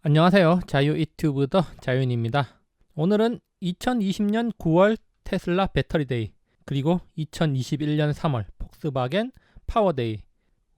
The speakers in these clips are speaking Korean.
안녕하세요. 자유 유튜브 더 자윤입니다. 오늘은 2020년 9월 테슬라 배터리데이 그리고 2021년 3월 폭스바겐 파워데이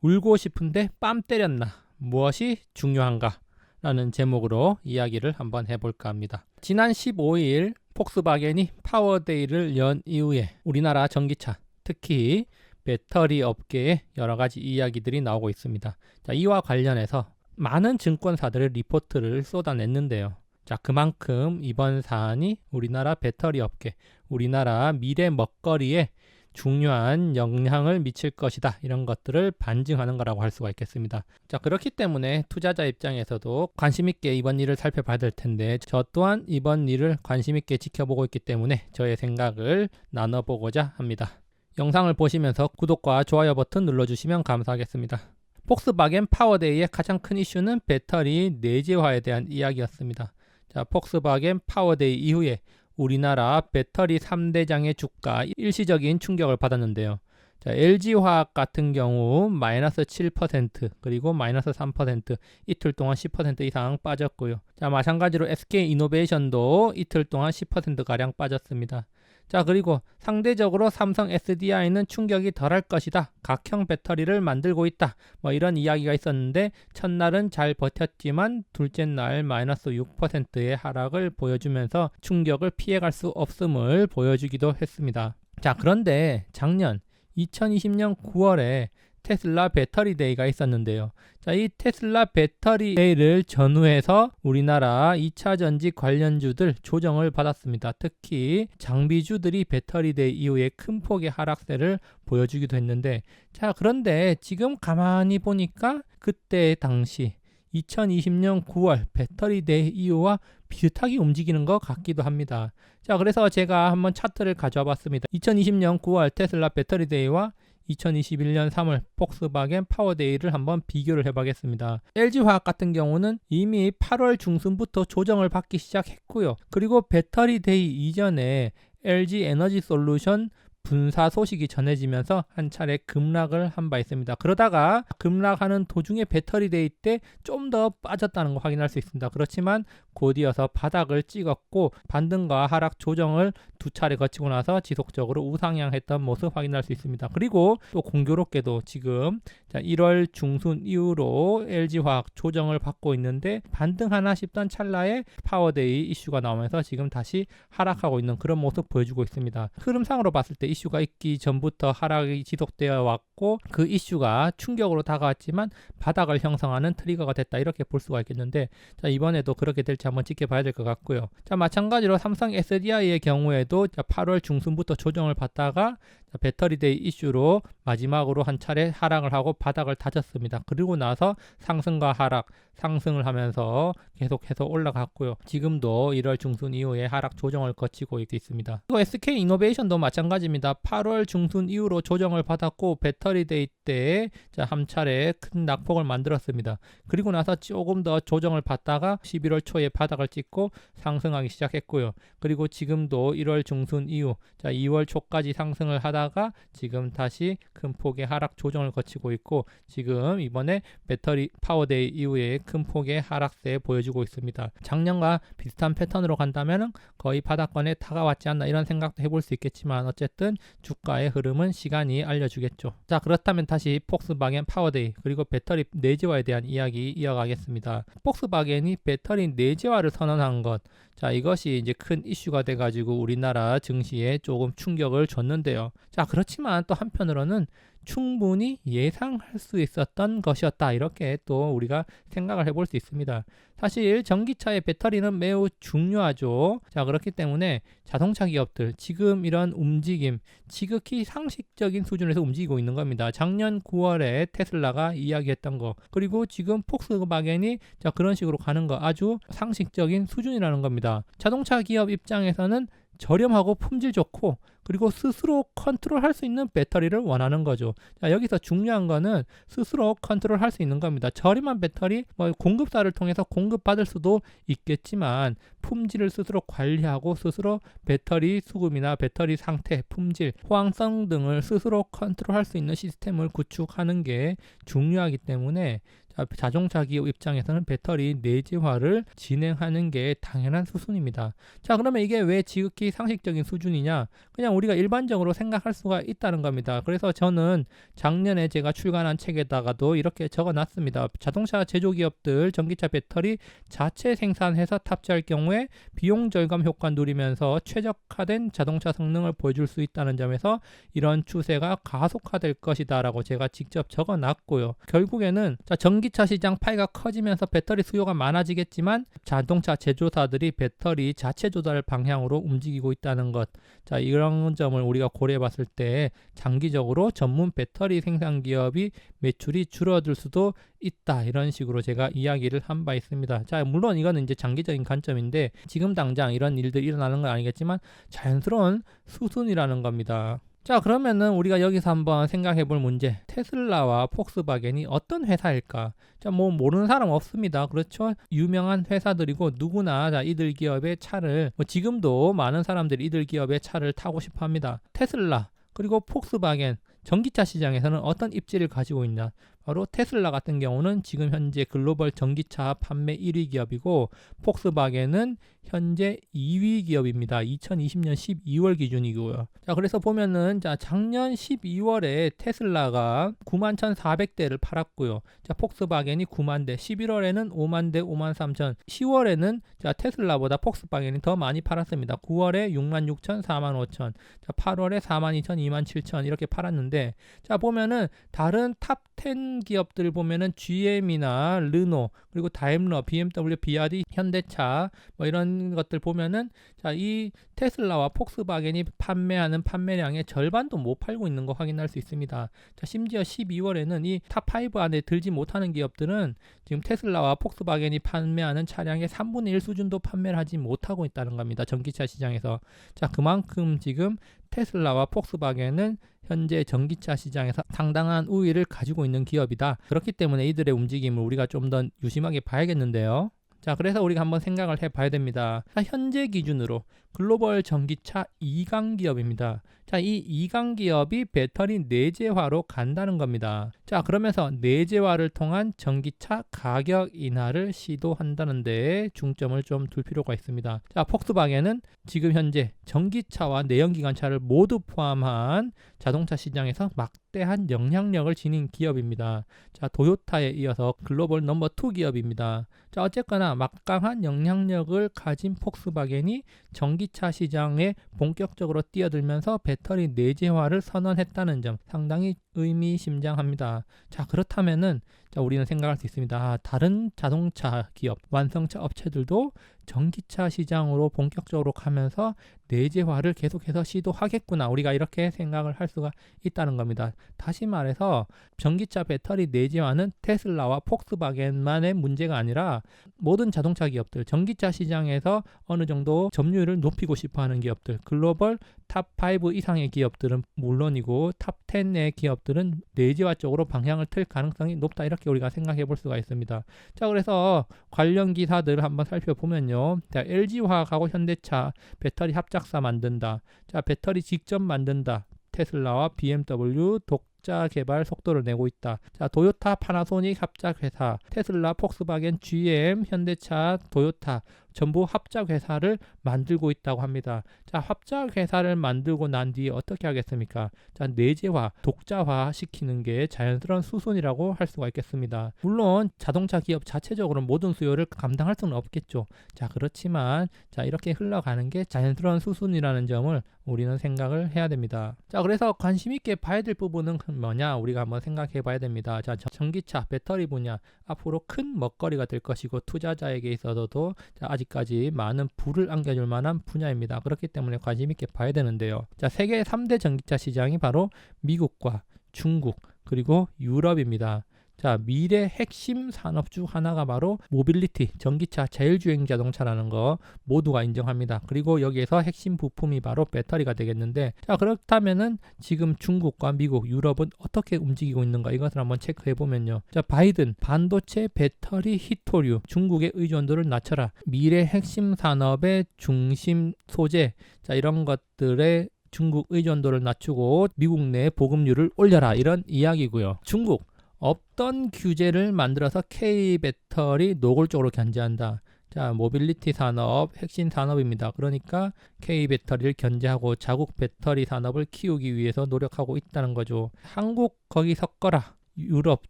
울고 싶은데 빰 때렸나 무엇이 중요한가 라는 제목으로 이야기를 한번 해볼까 합니다. 지난 15일 폭스바겐이 파워데이를 연 이후에 우리나라 전기차 특히 배터리 업계에 여러 가지 이야기들이 나오고 있습니다. 자, 이와 관련해서 많은 증권사들의 리포트를 쏟아냈는데요. 자, 그만큼 이번 사안이 우리나라 배터리 업계, 우리나라 미래 먹거리에 중요한 영향을 미칠 것이다. 이런 것들을 반증하는 거라고 할 수가 있겠습니다. 자, 그렇기 때문에 투자자 입장에서도 관심 있게 이번 일을 살펴봐야 될 텐데 저 또한 이번 일을 관심 있게 지켜보고 있기 때문에 저의 생각을 나눠보고자 합니다. 영상을 보시면서 구독과 좋아요 버튼 눌러주시면 감사하겠습니다. 폭스바겐 파워데이의 가장 큰 이슈는 배터리 내재화에 대한 이야기였습니다. 자, 폭스바겐 파워데이 이후에 우리나라 배터리 3대장의 주가 일시적인 충격을 받았는데요. 자, LG화학 같은 경우 마이너스 7% 그리고 마이너스 3% 이틀 동안 10% 이상 빠졌고요. 자, 마찬가지로 SK 이노베이션도 이틀 동안 10%가량 빠졌습니다. 자, 그리고 상대적으로 삼성 SDI는 충격이 덜할 것이다. 각형 배터리를 만들고 있다. 뭐 이런 이야기가 있었는데 첫날은 잘 버텼지만 둘째 날 마이너스 6%의 하락을 보여주면서 충격을 피해갈 수 없음을 보여주기도 했습니다. 자, 그런데 작년 2020년 9월에 테슬라 배터리 데이가 있었는데요. 자, 이 테슬라 배터리 데이를 전후해서 우리나라 2차 전지 관련주들 조정을 받았습니다. 특히 장비주들이 배터리 데이 이후에 큰 폭의 하락세를 보여주기도 했는데 자, 그런데 지금 가만히 보니까 그때 당시 2020년 9월 배터리 데이 이후와 비슷하게 움직이는 것 같기도 합니다. 자, 그래서 제가 한번 차트를 가져와 봤습니다. 2020년 9월 테슬라 배터리 데이와 2021년 3월 폭스바겐 파워데이를 한번 비교를 해보겠습니다. LG화학 같은 경우는 이미 8월 중순부터 조정을 받기 시작했고요. 그리고 배터리 데이 이전에 LG 에너지 솔루션 분사 소식이 전해지면서 한 차례 급락을 한 바 있습니다. 그러다가 급락하는 도중에 배터리 데이 때 좀 더 빠졌다는 거 확인할 수 있습니다. 그렇지만 곧이어서 바닥을 찍었고 반등과 하락 조정을 두 차례 거치고 나서 지속적으로 우상향했던 모습 확인할 수 있습니다. 그리고 또 공교롭게도 지금 1월 중순 이후로 LG화학 조정을 받고 있는데 반등하나 싶던 찰나에 파워데이 이슈가 나오면서 지금 다시 하락하고 있는 그런 모습 보여주고 있습니다. 흐름상으로 봤을 때 이슈가 있기 전부터 하락이 지속되어 왔고 그 이슈가 충격으로 다가왔지만 바닥을 형성하는 트리거가 됐다 이렇게 볼 수가 있겠는데 자, 이번에도 그렇게 될지 한번 지켜봐야 될 것 같고요. 자 마찬가지로 삼성 SDI의 경우에도 자, 8월 중순부터 조정을 받다가 자, 배터리데이 이슈로 마지막으로 한 차례 하락을 하고 바닥을 다졌습니다. 그리고 나서 상승과 하락, 상승을 하면서 계속해서 올라갔고요. 지금도 1월 중순 이후에 하락 조정을 거치고 있습니다. 그리고 SK 이노베이션도 마찬가지입니다. 8월 중순 이후로 조정을 받았고 배터리데이 때 한 차례 큰 낙폭을 만들었습니다. 그리고 나서 조금 더 조정을 받다가 11월 초에 바닥을 찍고 상승하기 시작했고요. 그리고 지금도 1월 중순 이후 자 2월 초까지 상승을 하다 하다가 지금 다시 큰 폭의 하락 조정을 거치고 있고 지금 이번에 배터리 파워데이 이후에 큰 폭의 하락세 보여주고 있습니다. 작년과 비슷한 패턴으로 간다면 거의 바닥권에 다가왔지 않나 이런 생각도 해볼 수 있겠지만 어쨌든 주가의 흐름은 시간이 알려주겠죠. 자 그렇다면 다시 폭스바겐 파워데이 그리고 배터리 내재화에 대한 이야기 이어가겠습니다. 폭스바겐이 배터리 내재화를 선언한 것, 자 이것이 이제 큰 이슈가 돼가지고 우리나라 증시에 조금 충격을 줬는데요. 자, 그렇지만 또 한편으로는 충분히 예상할 수 있었던 것이었다. 이렇게 또 우리가 생각을 해볼 수 있습니다. 사실 전기차의 배터리는 매우 중요하죠. 자, 그렇기 때문에 자동차 기업들 지금 이런 움직임 지극히 상식적인 수준에서 움직이고 있는 겁니다. 작년 9월에 테슬라가 이야기했던 거 그리고 지금 폭스바겐이 자 그런 식으로 가는 거 아주 상식적인 수준이라는 겁니다. 자동차 기업 입장에서는 저렴하고 품질 좋고 그리고 스스로 컨트롤할 수 있는 배터리를 원하는 거죠. 자, 여기서 중요한 거는 스스로 컨트롤할 수 있는 겁니다. 저렴한 배터리 뭐 공급사를 통해서 공급받을 수도 있겠지만 품질을 스스로 관리하고 스스로 배터리 수급이나 배터리 상태, 품질, 호황성 등을 스스로 컨트롤할 수 있는 시스템을 구축하는 게 중요하기 때문에 자, 자동차 기업 입장에서는 배터리 내재화를 진행하는 게 당연한 수순입니다. 자, 그러면 이게 왜 지극히 상식적인 수준이냐? 그냥 우리가 일반적으로 생각할 수가 있다는 겁니다. 그래서 저는 작년에 제가 출간한 책에다가도 이렇게 적어 놨습니다. 자동차 제조 기업들 전기차 배터리 자체 생산해서 탑재할 경우에 비용 절감 효과 누리면서 최적화된 자동차 성능을 보여줄 수 있다는 점에서 이런 추세가 가속화될 것이다라고 제가 직접 적어 놨고요. 결국에는 자, 전기 차 시장 파이가 커지면서 배터리 수요가 많아지겠지만 자동차 제조사들이 배터리 자체 조달 방향으로 움직이고 있다는 것. 자, 이런 점을 우리가 고려해 봤을 때 장기적으로 전문 배터리 생산 기업이 매출이 줄어들 수도 있다. 이런 식으로 제가 이야기를 한 바 있습니다. 자, 물론 이거는 이제 장기적인 관점인데 지금 당장 이런 일들이 일어나는 건 아니겠지만 자연스러운 수순이라는 겁니다. 자, 그러면은 우리가 여기서 한번 생각해 볼 문제. 테슬라와 폭스바겐이 어떤 회사일까? 자, 뭐 모르는 사람 없습니다. 그렇죠? 유명한 회사들이고 누구나 자, 이들 기업의 차를 뭐 지금도 많은 사람들이 이들 기업의 차를 타고 싶어 합니다. 테슬라 그리고 폭스바겐 전기차 시장에서는 어떤 입지를 가지고 있냐? 바로 테슬라 같은 경우는 지금 현재 글로벌 전기차 판매 1위 기업이고 폭스바겐은 현재 2위 기업입니다. 2020년 12월 기준이고요. 자, 그래서 보면은 자, 작년 12월에 테슬라가 91,400대를 팔았고요. 자, 폭스바겐이 9만 대, 11월에는 5만 대, 5만 3천, 10월에는 자, 테슬라보다 폭스바겐이 더 많이 팔았습니다. 9월에 6만 6천, 4만 5천, 자, 8월에 4만 2천, 2만 7천 이렇게 팔았는데 자, 보면은 다른 탑 10 기업들 보면은 GM이나 르노 그리고 다임러, BMW, 비아디, 현대차 뭐 이런 것들 보면은 자, 이 테슬라와 폭스바겐이 판매하는 판매량의 절반도 못 팔고 있는 거 확인할 수 있습니다. 자, 심지어 12월에는 이 탑5 안에 들지 못하는 기업들은 지금 테슬라와 폭스바겐이 판매하는 차량의 3분의 1 수준도 판매를 하지 못하고 있다는 겁니다. 전기차 시장에서. 자, 그만큼 지금 테슬라와 폭스바겐은 현재 전기차 시장에서 상당한 우위를 가지고 있는 기업이다. 그렇기 때문에 이들의 움직임을 우리가 좀 더 유심하게 봐야겠는데요. 자, 그래서 우리가 한번 생각을 해 봐야 됩니다. 자, 현재 기준으로 글로벌 전기차 2강 기업입니다. 자, 이 2강 기업이 배터리 내재화로 간다는 겁니다. 자, 그러면서 내재화를 통한 전기차 가격 인하를 시도한다는 데 중점을 좀 둘 필요가 있습니다. 자, 폭스바겐은 지금 현재 전기차와 내연기관차를 모두 포함한 자동차 시장에서 막대한 영향력을 지닌 기업입니다. 자, 도요타에 이어서 글로벌 넘버 2 기업입니다. 자, 어쨌거나 막강한 영향력을 가진 폭스바겐이 전기차 시장에 본격적으로 뛰어들면서 배터리 내재화를 선언했다는 점 상당히 의미심장합니다. 자, 그렇다면은 자, 우리는 생각할 수 있습니다. 아, 다른 자동차 기업, 완성차 업체들도 전기차 시장으로 본격적으로 가면서 내재화를 계속해서 시도하겠구나. 우리가 이렇게 생각을 할 수가 있다는 겁니다. 다시 말해서 전기차 배터리 내재화는 테슬라와 폭스바겐만의 문제가 아니라 모든 자동차 기업들, 전기차 시장에서 어느 정도 점유율을 높이고 싶어 하는 기업들, 글로벌 탑 5 이상의 기업들은 물론이고 탑 10의 기업들은 내재화 쪽으로 방향을 틀 가능성이 높다. 이렇게 우리가 생각해 볼 수가 있습니다. 자, 그래서 관련 기사들을 한번 살펴보면요. 자, LG화학하고 현대차 배터리 합작사 만든다. 자, 배터리 직접 만든다. 테슬라와 BMW 독자 개발 속도를 내고 있다. 자, 도요타, 파나소닉 합작 회사, 테슬라, 폭스바겐, GM, 현대차, 도요타 전부 합작 회사를 만들고 있다고 합니다. 자, 합작 회사를 만들고 난 뒤에 어떻게 하겠습니까? 자, 내재화, 독자화 시키는 게 자연스러운 수순이라고 할 수가 있겠습니다. 물론 자동차 기업 자체적으로 모든 수요를 감당할 수는 없겠죠. 자, 그렇지만 자, 이렇게 흘러가는 게 자연스러운 수순이라는 점을 우리는 생각을 해야 됩니다. 자, 그래서 관심 있게 봐야 될 부분은 뭐냐? 우리가 한번 생각해 봐야 됩니다. 자, 전기차, 배터리 분야 앞으로 큰 먹거리가 될 것이고 투자자에게 있어서도 자, 아직 까지 많은 부를 안겨줄 만한 분야입니다. 그렇기 때문에 관심 있게 봐야 되는데요. 자, 세계 3대 전기차 시장이 바로 미국과 중국 그리고 유럽입니다. 자, 미래 핵심 산업 중 하나가 바로 모빌리티, 전기차, 자율주행 자동차라는 거 모두가 인정합니다. 그리고 여기에서 핵심 부품이 바로 배터리가 되겠는데, 자, 그렇다면은 지금 중국과 미국, 유럽은 어떻게 움직이고 있는가 이것을 한번 체크해 보면요. 자, 바이든 반도체, 배터리, 히토류, 중국의 의존도를 낮춰라. 미래 핵심 산업의 중심 소재, 자, 이런 것들의 중국 의존도를 낮추고 미국 내 보급률을 올려라 이런 이야기고요. 중국 없던 규제를 만들어서 K 배터리 노골적으로 견제한다. 자, 모빌리티 산업 핵심 산업입니다. 그러니까 K 배터리를 견제하고 자국 배터리 산업을 키우기 위해서 노력하고 있다는 거죠. 한국 거기 섞어라. 유럽,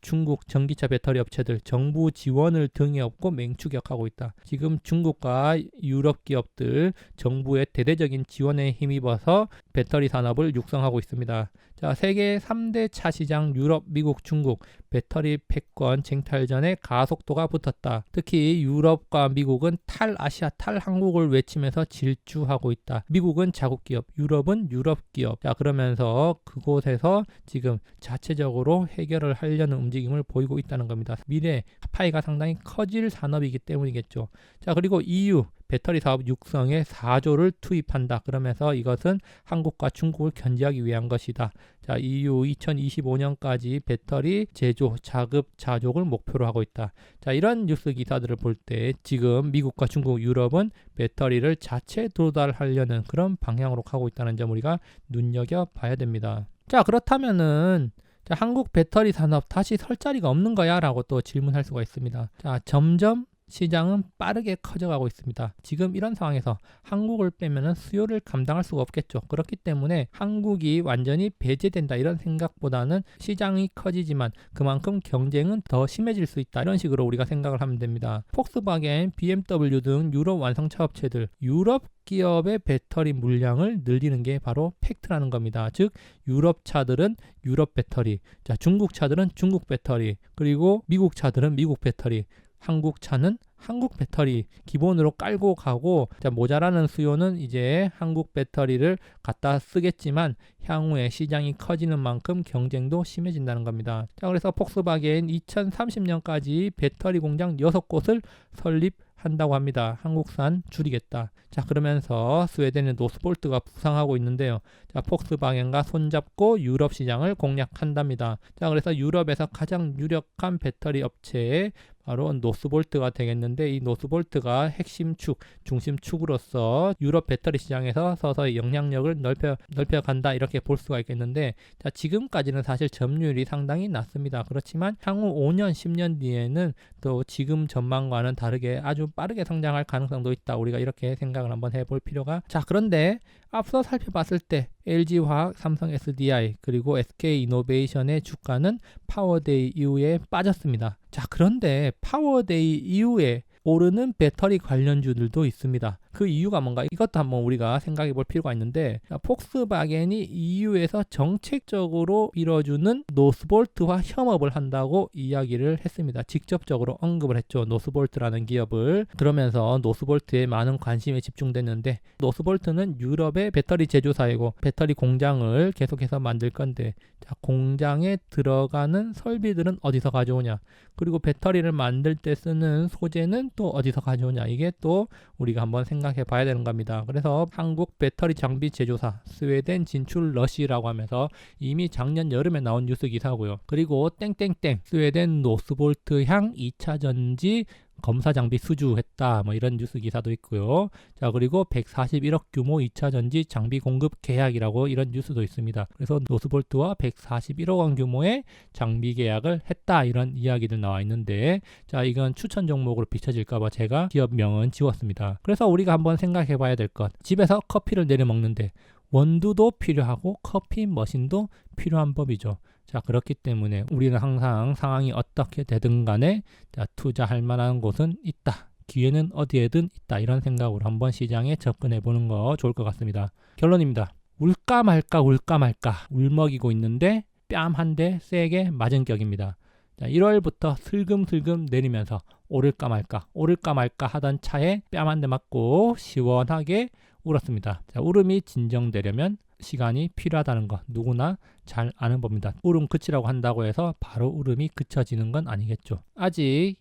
중국 전기차 배터리 업체들 정부 지원을 등에 업고 맹추격하고 있다. 지금 중국과 유럽 기업들 정부의 대대적인 지원에 힘입어서 배터리 산업을 육성하고 있습니다. 자, 세계 3대 차 시장 유럽, 미국, 중국 배터리 패권 쟁탈전에 가속도가 붙었다. 특히 유럽과 미국은 탈아시아, 탈한국을 외치면서 질주하고 있다. 미국은 자국 기업, 유럽은 유럽 기업. 자, 그러면서 그곳에서 지금 자체적으로 해결을 하려는 움직임을 보이고 있다는 겁니다. 미래 파이가 상당히 커질 산업이기 때문이겠죠. 자, 그리고 EU 배터리 사업 육성에 4조를 투입한다. 그러면서 이것은 한국과 중국을 견제하기 위한 것이다. 자, EU 2025년까지 배터리 제조 자급 자족을 목표로 하고 있다. 자, 이런 뉴스 기사들을 볼 때 지금 미국과 중국, 유럽은 배터리를 자체 도달하려는 그런 방향으로 가고 있다는 점 우리가 눈여겨 봐야 됩니다. 자, 그렇다면은 자, 한국 배터리 산업 다시 설 자리가 없는 거야? 라고 또 질문할 수가 있습니다. 자, 점점 시장은 빠르게 커져가고 있습니다. 지금 이런 상황에서 한국을 빼면 수요를 감당할 수가 없겠죠. 그렇기 때문에 한국이 완전히 배제된다 이런 생각보다는 시장이 커지지만 그만큼 경쟁은 더 심해질 수 있다 이런 식으로 우리가 생각을 하면 됩니다. 폭스바겐, BMW 등 유럽 완성차 업체들 유럽 기업의 배터리 물량을 늘리는 게 바로 팩트라는 겁니다. 즉 유럽 차들은 유럽 배터리, 자 중국 차들은 중국 배터리, 그리고 미국 차들은 미국 배터리, 한국 차는 한국 배터리 기본으로 깔고 가고 모자라는 수요는 이제 한국 배터리를 갖다 쓰겠지만 향후에 시장이 커지는 만큼 경쟁도 심해진다는 겁니다. 자, 그래서 폭스바겐 2030년까지 배터리 공장 6곳을 설립 한다고 합니다. 한국산 줄이겠다. 자 그러면서 스웨덴의 노스볼트가 부상하고 있는데요. 자 폭스바겐과 손잡고 유럽 시장을 공략한답니다. 자 그래서 유럽에서 가장 유력한 배터리 업체에 바로 노스볼트가 되겠는데 이 노스볼트가 핵심 축, 중심 축으로서 유럽 배터리 시장에서 서서히 영향력을 넓혀 넓혀 간다 이렇게 볼 수가 있겠는데 자 지금까지는 사실 점유율이 상당히 낮습니다. 그렇지만 향후 5년, 10년 뒤에는 또 지금 전망과는 다르게 아주 빠르게 성장할 가능성도 있다. 우리가 이렇게 생각을 한번 해볼 필요가. 자, 그런데 앞서 살펴봤을 때 LG화학, 삼성 SDI 그리고 SK이노베이션의 주가는 파워데이 이후에 빠졌습니다. 자, 그런데 파워데이 이후에 오르는 배터리 관련주들도 있습니다. 그 이유가 뭔가 이것도 한번 우리가 생각해 볼 필요가 있는데 폭스바겐이 EU에서 정책적으로 밀어주는 노스볼트와 협업을 한다고 이야기를 했습니다. 직접적으로 언급을 했죠. 노스볼트라는 기업을 그러면서 노스볼트에 많은 관심이 집중됐는데 노스볼트는 유럽의 배터리 제조사이고 배터리 공장을 계속해서 만들 건데 자, 공장에 들어가는 설비들은 어디서 가져오냐 그리고 배터리를 만들 때 쓰는 소재는 또 어디서 가져오냐 이게 또 우리가 한번 생각 해 봐야 되는 겁니다. 그래서 한국 배터리 장비 제조사 스웨덴 진출 러시라고 하면서 이미 작년 여름에 나온 뉴스 기사고요. 그리고 땡땡땡 스웨덴 노스볼트 향 2차 전지 검사 장비 수주했다. 뭐 이런 뉴스 기사도 있고요. 자, 그리고 141억 규모 2차 전지 장비 공급 계약이라고 이런 뉴스도 있습니다. 그래서 노스볼트와 141억 원 규모의 장비 계약을 했다. 이런 이야기들 나와 있는데 자, 이건 추천 종목으로 비춰질까 봐 제가 기업명은 지웠습니다. 그래서 우리가 한번 생각해 봐야 될 것. 집에서 커피를 내려 먹는데 원두도 필요하고 커피 머신도 필요한 법이죠. 자, 그렇기 때문에 우리는 항상 상황이 어떻게 되든 간에 자, 투자할 만한 곳은 있다. 기회는 어디에든 있다. 이런 생각으로 한번 시장에 접근해 보는 거 좋을 것 같습니다. 결론입니다. 울까 말까 울까 말까 울먹이고 있는데 뺨 한 대 세게 맞은 격입니다. 자, 1월부터 슬금슬금 내리면서 오를까 말까 오를까 말까 하던 차에 뺨 한 대 맞고 시원하게 울었습니다. 자, 울음이 진정되려면 시간이 필요하다는 것 누구나 잘 아는 법입니다. 울음 그치라고 한다고 해서 바로 울음이 그쳐지는 건 아니겠죠. 아직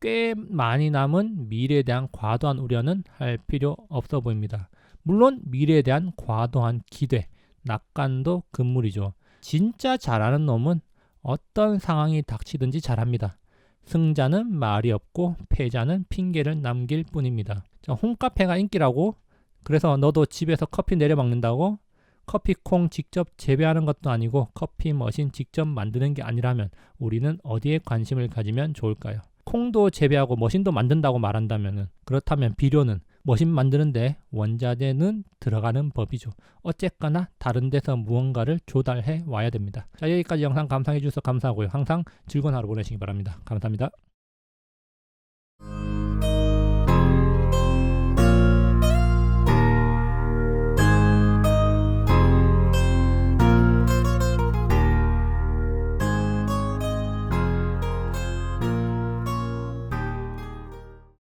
꽤 많이 남은 미래에 대한 과도한 우려는 할 필요 없어 보입니다. 물론 미래에 대한 과도한 기대, 낙관도 금물이죠. 진짜 잘하는 놈은 어떤 상황이 닥치든지 잘합니다. 승자는 말이 없고 패자는 핑계를 남길 뿐입니다. 자, 홈카페가 인기라고 그래서 너도 집에서 커피 내려 먹는다고? 커피콩 직접 재배하는 것도 아니고 커피 머신 직접 만드는 게 아니라면 우리는 어디에 관심을 가지면 좋을까요? 콩도 재배하고 머신도 만든다고 말한다면 그렇다면 비료는 머신 만드는데 원자재는 들어가는 법이죠. 어쨌거나 다른 데서 무언가를 조달해 와야 됩니다. 자 여기까지 영상 감상해 주셔서 감사하고요. 항상 즐거운 하루 보내시기 바랍니다. 감사합니다.